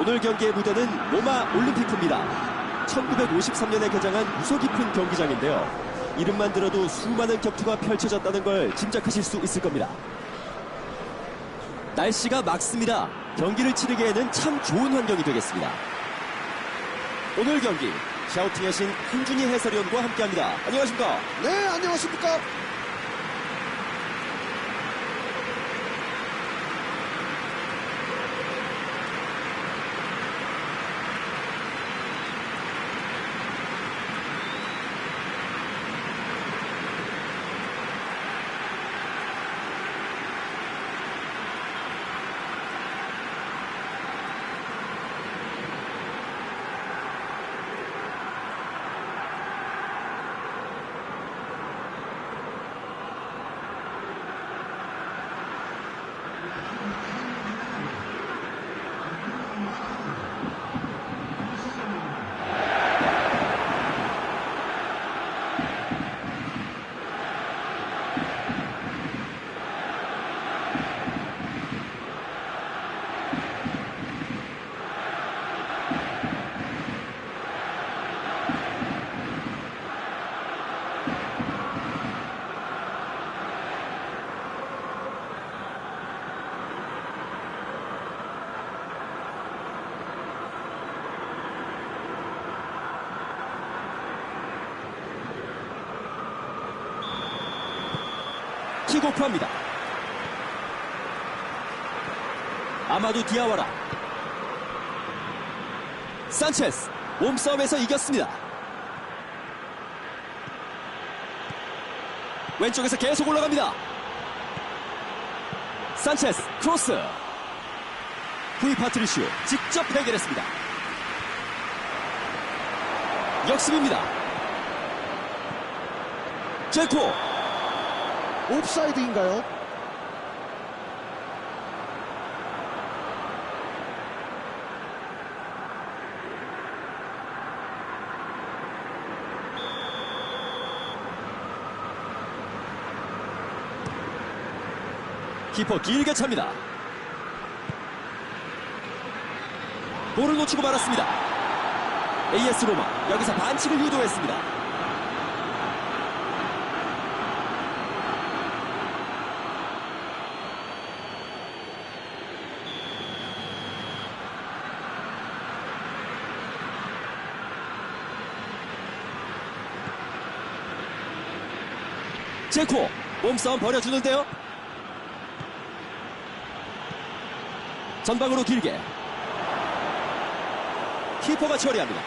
오늘 경기의 무대는 로마 올림피크입니다. 1953년에 개장한 유서 깊은 경기장인데요. 이름만 들어도 수많은 격투가 펼쳐졌다는 걸 짐작하실 수 있을 겁니다. 날씨가 맑습니다. 경기를 치르기에는 참 좋은 환경이 되겠습니다. 오늘 경기 샤우팅 여신 한준희 해설위원과 함께합니다. 안녕하십니까? 네, 안녕하십니까. 킥오프합니다. 아마도 디아와라. 산체스 몸싸움에서 이겼습니다. 왼쪽에서 계속 올라갑니다. 산체스 크로스. 후이 파트리슈 직접 해결했습니다. 역습입니다. 제코 옵사이드인가요? 키퍼 길게 찹니다. 볼을 놓치고 말았습니다. AS 로마 여기서 반칙을 유도했습니다. 제코 몸싸움 벌여주는데요. 전방으로 길게 키퍼가 처리합니다.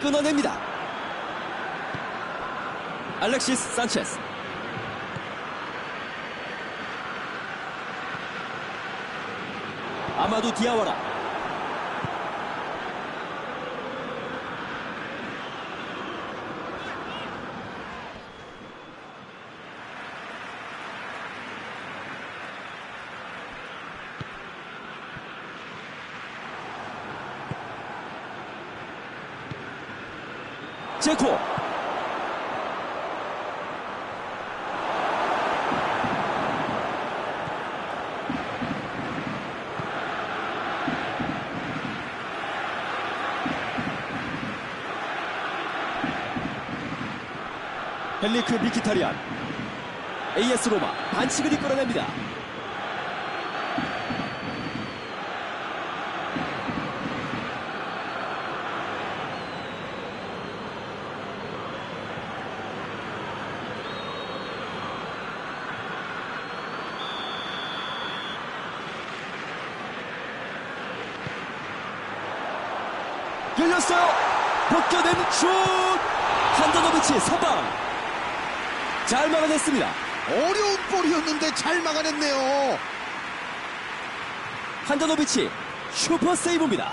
끊어냅니다. 알렉시스 산체스 아마도 디아와라 제코 헬리크 미키타리안 AS 로마 반칙을 이끌어냅니다. 열렸어요. 벗겨낸 슛! 한더노비치 선방! 잘 막아냈습니다. 어려운 볼이었는데 잘 막아냈네요. 한더노비치 슈퍼 세이브입니다.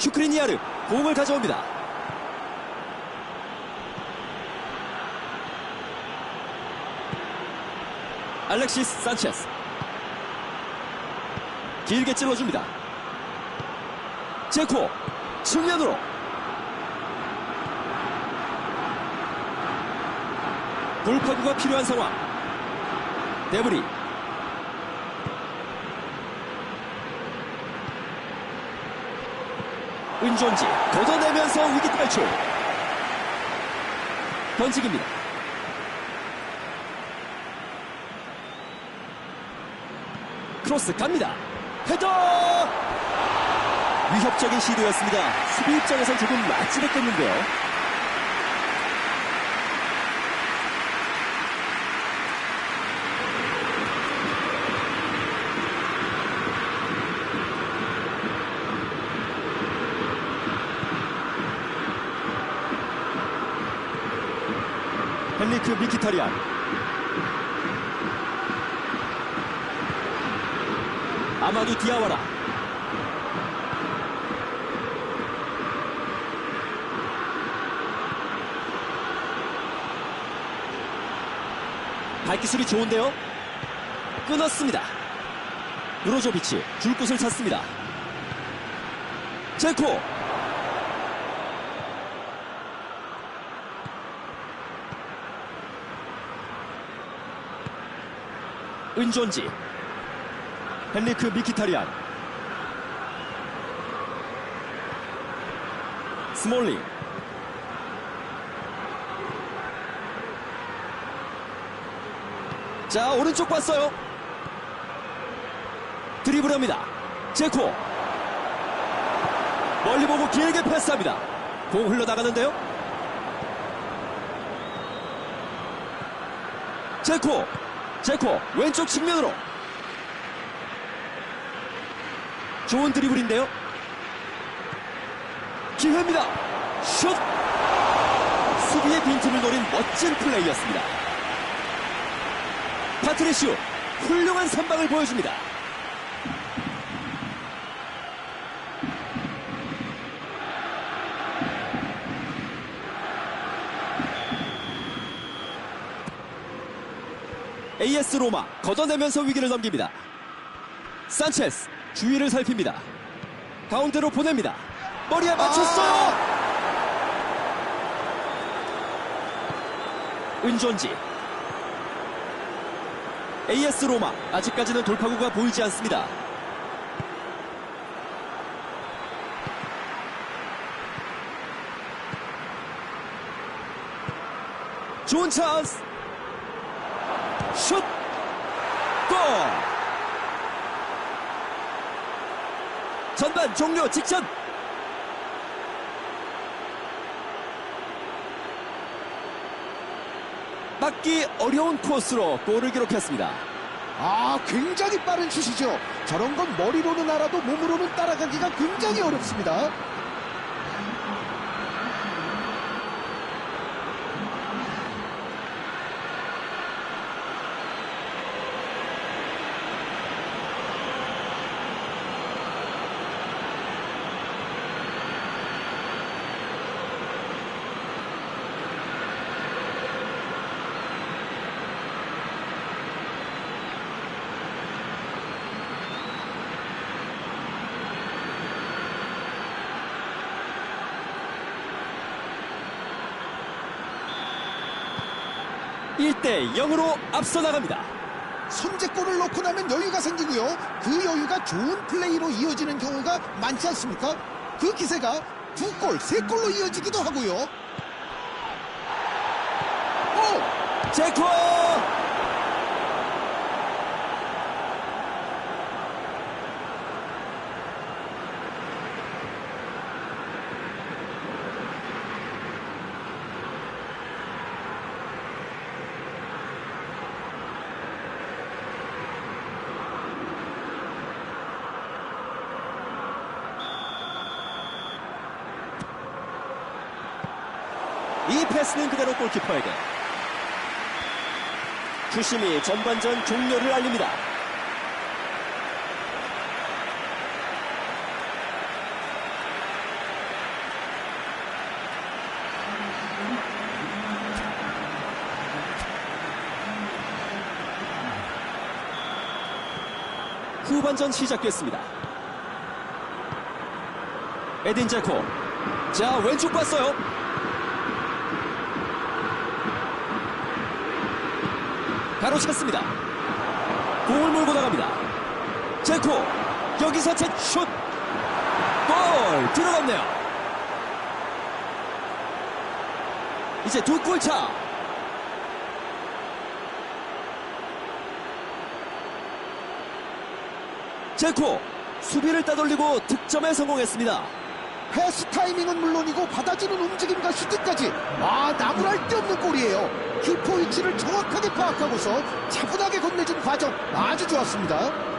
슈크리니아르 공을 가져옵니다. 알렉시스 산체스 길게 찔러줍니다. 제코 측면으로 돌파구가 필요한 상황. 데브리 은존지 걷어내면서 위기 탈출. 던지기입니다. 크로스 갑니다. 헤더! 위협적인 시도였습니다. 수비 입장에서 조금 아찔했겠는데요. 미키타리안. 아마두 디아와라. 발기술이 좋은데요? 끊었습니다. 브로조비치 줄 곳을 찾습니다. 제코 은존지. 헨리크 미키타리안. 스몰링. 자 오른쪽 봤어요. 드리블합니다. 제코. 멀리 보고 길게 패스합니다. 공 흘러나가는데요. 제코 제코 왼쪽 측면으로. 좋은 드리블인데요. 기회입니다. 슛! 수비의 빈틈을 노린 멋진 플레이였습니다. 파트리슈 훌륭한 선방을 보여줍니다 AS 로마 걷어내면서 위기를 넘깁니다. 산체스 주위를 살핍니다. 가운데로 보냅니다. 머리에 맞췄어요. 은존지 AS 로마 아직까지는 돌파구가 보이지 않습니다. 좋은 찬스 슛! 골! 전반 종료 직전! 막기 어려운 코스로 골을 기록했습니다. 아, 굉장히 빠른 슛이죠. 저런 건 머리로는 알아도 몸으로는 따라가기가 굉장히 어렵습니다. 일 대 0으로 앞서 나갑니다. 선제골을 넣고 나면 여유가 생기고요. 그 여유가 좋은 플레이로 이어지는 경우가 많지 않습니까? 그 기세가 두 골, 세 골로 이어지기도 하고요. 오! 제코! 골키퍼에게 주심이 전반전 종료를 알립니다. 후반전 시작됐습니다. 에딘 제코 자 왼쪽 봤어요. 가로챘습니다. 공을 몰고 나갑니다. 제코. 여기서 제 슛. 골! 들어갔네요. 이제 두 골 차. 제코 수비를 따돌리고 득점에 성공했습니다. 패스 타이밍은 물론이고 받아주는 움직임과 슈팅까지 와 나무랄 데 없는 골이에요. 키포 위치를 정확하게 파악하고서 차분하게 건네준 과정 아주 좋았습니다.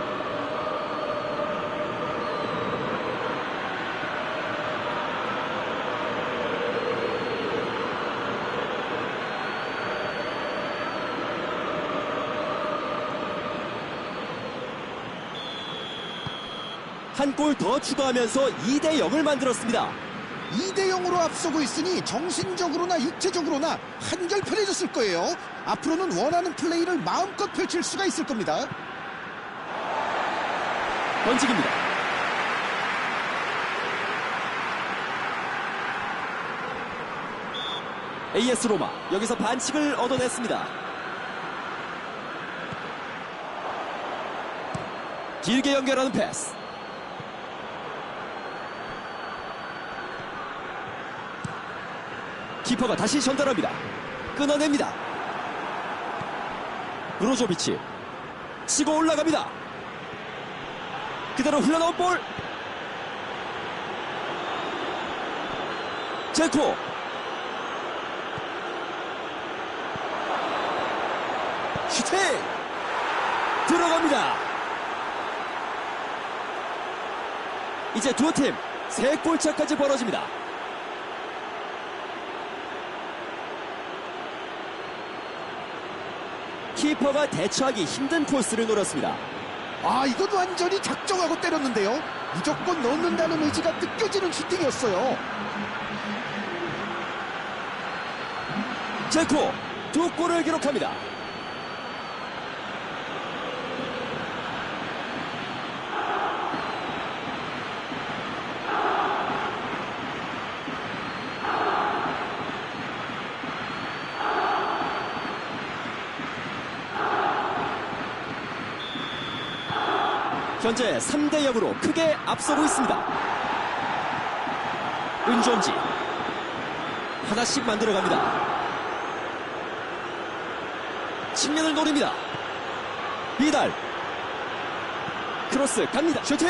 한 골 더 추가하면서 2대 0을 만들었습니다. 2대 0으로 앞서고 있으니 정신적으로나 육체적으로나 한결 편해졌을 거예요. 앞으로는 원하는 플레이를 마음껏 펼칠 수가 있을 겁니다. 던지기입니다. AS 로마 여기서 반칙을 얻어냈습니다. 길게 연결하는 패스. 키퍼가 다시 전달합니다. 끊어냅니다. 브로조비치 치고 올라갑니다. 그대로 흘러나온 볼. 제코. 슈팅. 들어갑니다. 이제 두 팀 세 골차까지 벌어집니다. 키퍼가 대처하기 힘든 코스를 노렸습니다. 아 이건 완전히 작정하고 때렸는데요. 무조건 넣는다는 의지가 느껴지는 슈팅이었어요. 제코 두 골을 기록합니다. 현재 3대 0으로 크게 앞서고 있습니다. 은존지 하나씩 만들어갑니다. 측면을 노립니다. 비달. 크로스 갑니다. 슈팅!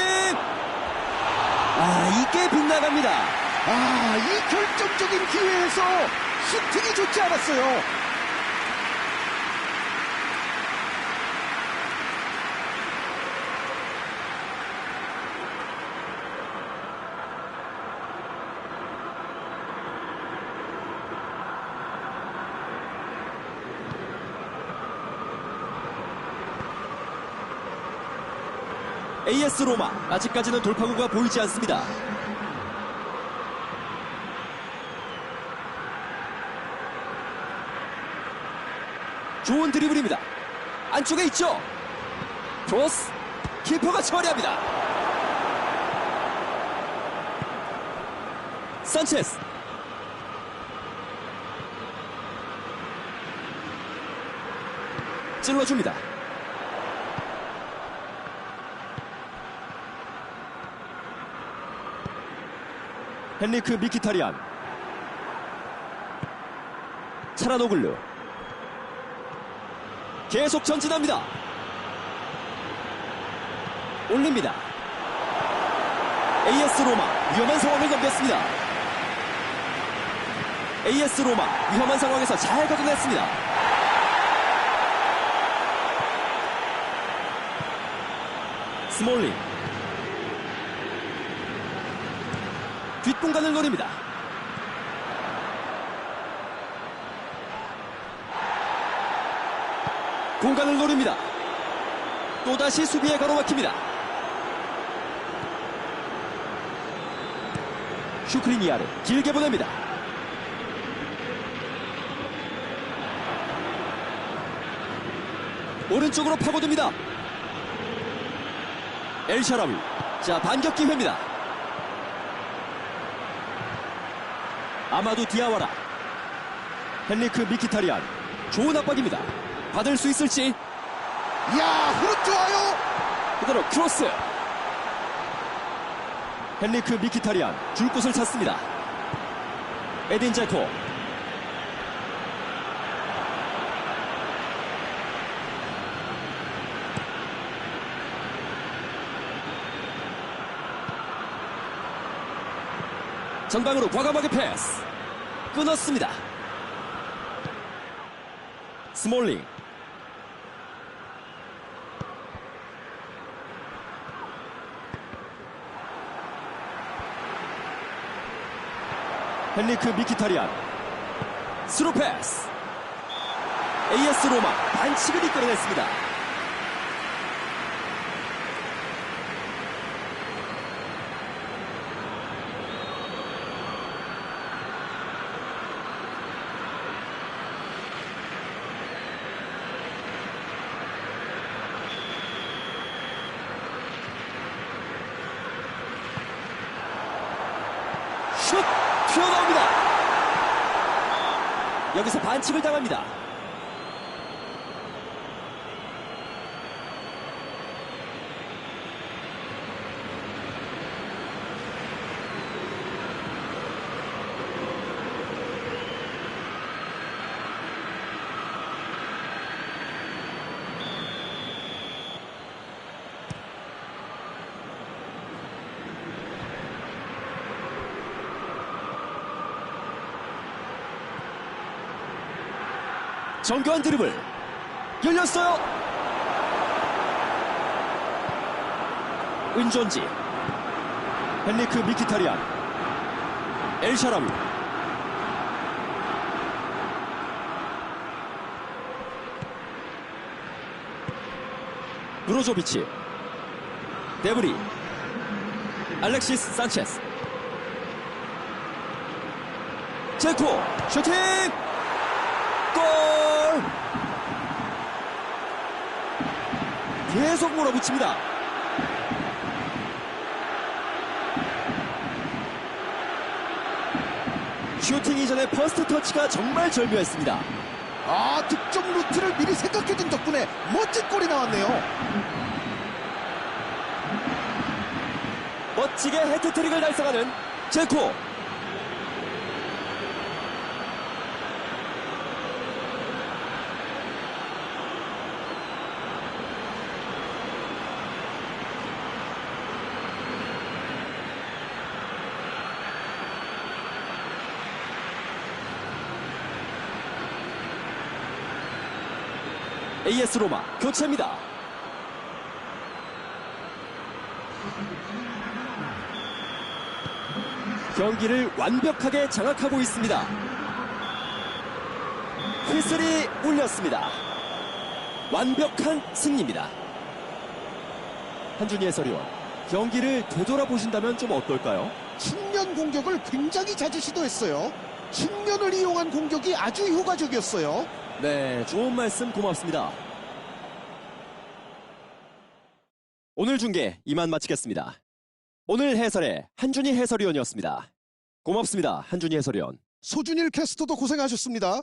아, 이게 빗나갑니다. 아, 이 결정적인 기회에서 슈팅이 좋지 않았어요. AS 로마. 아직까지는 돌파구가 보이지 않습니다. 좋은 드리블입니다. 안쪽에 있죠. 크로스. 키퍼가 처리합니다. 산체스. 찔러줍니다. 헨리크 미키타리안. 차라노글루. 계속 전진합니다. 올립니다. AS 로마 위험한 상황을 넘겼습니다. AS 로마 위험한 상황에서 잘 걷어냈습니다. 스몰링 뒷공간을 노립니다. 공간을 노립니다. 또다시 수비에 가로막힙니다. 슈크리니아를 길게 보냅니다. 오른쪽으로 파고듭니다. 엘샤라위. 자, 반격 기회입니다. 아마도 디아와라. 헨리크 미키타리안. 좋은 압박입니다. 받을 수 있을지. 이야, 흐름 좋아요. 그대로 크로스. 헨리크 미키타리안 줄 곳을 찾습니다. 에딘 제코. 전방으로 과감하게 패스. 끊었습니다. 스몰링. 헨리크 미키타리안 스루 패스 AS 로마 반칙을 이끌어냈습니다 슛 튀어나옵니다 여기서 반칙을 당합니다 정교한 드리블. 열렸어요. 은존지. 헨리크 미키타리안. 엘샤라위 브로조비치. 데브리. 알렉시스 산체스. 제코 슈팅! 골! 계속 몰아붙입니다. 슈팅 이전의 퍼스트 터치가 정말 절묘했습니다. 아, 득점 루트를 미리 생각해둔 덕분에 멋진 골이 나왔네요. 멋지게 헤트트릭을 달성하는 제코. AS 로마 교체입니다. 경기를 완벽하게 장악하고 있습니다. 휘슬이 울렸습니다. 완벽한 승리입니다. 한준희 해설위원, 경기를 되돌아보신다면 좀 어떨까요? 측면 공격을 굉장히 자주 시도했어요. 측면을 이용한 공격이 아주 효과적이었어요. 네, 좋은 말씀 고맙습니다. 오늘 중계 이만 마치겠습니다. 오늘 해설의 한준희 해설위원이었습니다. 고맙습니다, 한준희 해설위원. 소준일 캐스터도 고생하셨습니다.